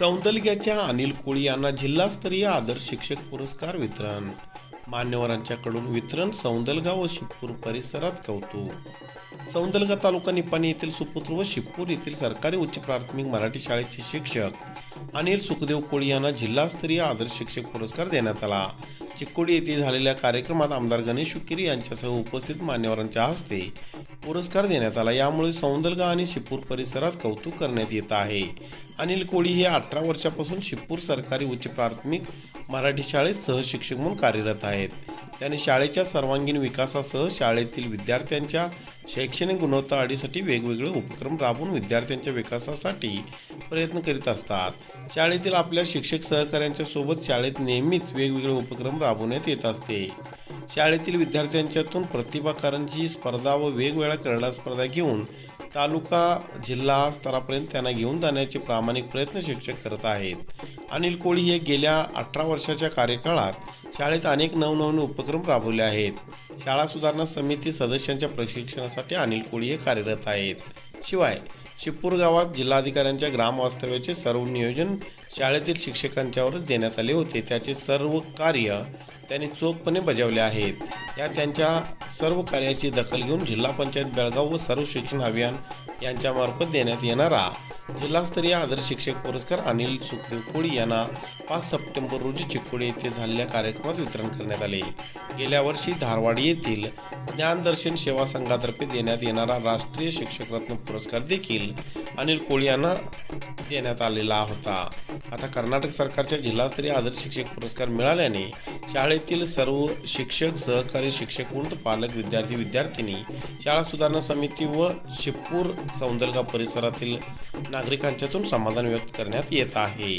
सौंदलग्याच्या अनिल कोळी यांना जिल्हास्तरीय आदर्श शिक्षक पुरस्कार वितरण. मान्यवरांच्याकडून वितरण सौंदलगाव व शिवपूर परिसरात कौतुक. सौंदलगा तालुका निपाणी येथील सुपुत्र व शिपूर येथील सरकारी उच्च प्राथमिक मराठी शाळेचे शिक्षक अनिल सुखदेव कोळी यांना जिल्हास्तरीय आदर्श शिक्षक पुरस्कार देण्यात आला. चिक्कोडी येथे झालेल्या कार्यक्रमात आमदार गणेश विकिरी यांच्यासह उपस्थित मान्यवरांच्या हस्ते पुरस्कार देण्यात आला. यामुळे सौंदलगा आणि शिपूर परिसरात कौतुक करण्यात येत आहे. अनिल कोळी हे अठरा वर्षापासून शिपूर सरकारी उच्च प्राथमिक मराठी शाळेत सहशिक्षक म्हणून कार्यरत आहेत. त्याने शाळेच्या सर्वांगीण विकासासह शाळेतील विद्यार्थ्यांच्या शैक्षणिक गुणवत्ता वाढीसाठी वेगवेगळे उपक्रम राबवून विद्यार्थ्यांच्या विकासासाठी प्रयत्न करीत असतात. शाळेतील आपल्या शिक्षक सहकाऱ्यांच्या सोबत शाळेत नेहमीच वेगवेगळे उपक्रम राबवण्यात येत असते. शाळेतील विद्यार्थ्यांच्यातून प्रतिभाकारांची स्पर्धा व वेगवेगळ्या क्रीडा स्पर्धा घेऊन तालुका जिल्हा स्तरापर्यंत त्यांना घेऊन जाण्याचे प्रामाणिक प्रयत्न शिक्षक करत आहेत. अनिल कोळी हे गेल्या अठरा वर्षाच्या कार्यकाळात शाळेत अनेक नवनवीन उपक्रम राबवले आहेत. शाळा सुधारणा समिती सदस्यांच्या प्रशिक्षणासाठी अनिल कोळी हे कार्यरत आहेत. शिवाय शिपूर गावात जिल्हाधिकाऱ्यांच्या ग्रामवास्तव्याचे सर्व नियोजन शाळेतील शिक्षकांच्यावरच देण्यात आले होते. त्याचे सर्व कार्य त्यांनी चोखपणे बजावले आहेत. या त्यांच्या सर्व कार्याची दखल घेऊन जिल्हा पंचायत बेळगाव व सर्व शिक्षण अभियान यांच्यामार्फत देण्यात येणारा जिल्हास्तरीय आदर्श शिक्षक पुरस्कार अनिल सुखदेव कोळी यांना पाच सप्टेंबर रोजी चिकोडी येथे झालेल्या कार्यक्रमात वितरण करण्यात आले. गेल्या वर्षी धारवाड येथील ज्ञानदर्शन सेवा संघातर्फे देण्यात येणारा राष्ट्रीय शिक्षक रत्न पुरस्कार देखील अनिल कोळी यांना देण्यात आलेला होता. आता कर्नाटक सरकारच्या जिल्हास्तरीय आदर्श शिक्षक पुरस्कार मिळाल्याने शाळेतील सर्व शिक्षक सहकारी शिक्षक उंट पालक विद्यार्थी विद्यार्थिनी शाळा सुधारणा समिती व शिपूर सौंदलगा परिसरातील नागरिकांच्यातून समाधान व्यक्त करण्यात येत आहे.